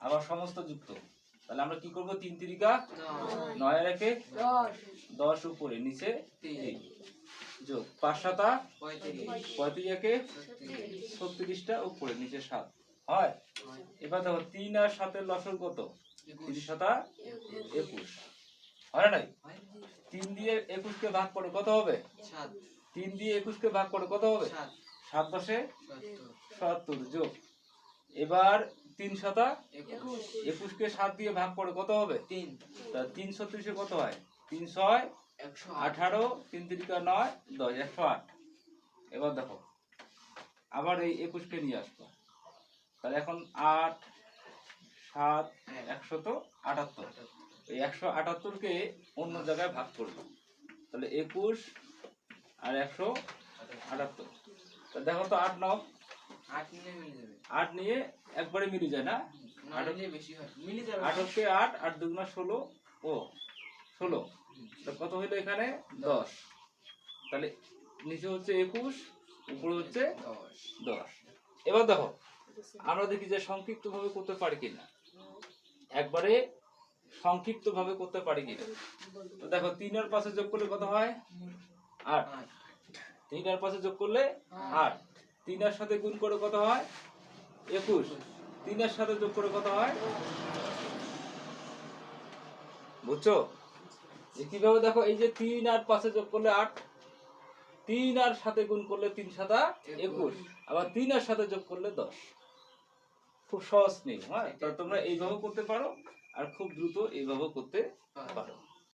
আবার সমস্ত যুক্ত। তাহলে আমরা কি করব? তিন তিরিকা? নয় রেখে দশ। উপরে নিচে? যোগ পাঁচ সাতা? পঁয়ত্রিশ। একে? ছত্রিশটা উপরে নিচে সাত। হয়? এবার দেখো তিন আর সাতের লসর কত? তিরিশ সাতা? একুশ। হয় নাই? তিন দিয়ে একুশকে ভাগ করে কত হবে? তিন দিয়ে একুশকে ভাগ করে কত হবে? সাত। দশে? সত্তর। যোগ। এবার তিন শতা একুশকে সাত দিয়ে ভাগ করে কত হবে? তিন। তা তিন ছত্রিশে কত হয়? তিন ছয় একশো আঠারো তিন তিরিকা নয় দশ একশো আট। এবার দেখো আবার এই একুশকে নিয়ে আসব। তাহলে এখন আট সাত একশো তো আটাত্তর। এই একশো আটাত্তরকে অন্য জায়গায় ভাগ করব। তাহলে একুশ আর একশো আটাত্তর। তা দেখো তো আট নাও আট নিয়ে একবারে মিলে যায় না? নয় নিলে বেশি হয়। মিলে যাবে। আটকে আট আট দুগুণা ষোলো ও ষোলো। তা কত হইল এখানে? দশ। তাহলে নিচে হচ্ছে একুশ উপরে হচ্ছে দশ। এবার দেখো আমরা দেখি যে সংক্ষিপ্ত ভাবে করতে পারি কিনা। একবারে সংক্ষিপ্ত ভাবে করতে পারি কিনা। তো দেখো তিন আর পাশে যোগ করলে কত হয়? আট। আট। তিন আর পাশে যোগ করলে আট। তিন আর সাথে গুণ করে কত হয়? একুশ। তিন আর সাথে যোগ করে কত হয়? বুঝছ? যে কীভাবে দেখো, এই যে তিন আর পাশে যোগ করলে আট, তিন আর সাথে গুণ করলে তিন সাদা একুশ। আবার তিন আর সাথে যোগ করলে দশ। খুব সহজ নিয়ম হ্যাঁ? তোমরা এইভাবে করতে পারো, আর খুব দ্রুত এইভাবেও করতে পারো।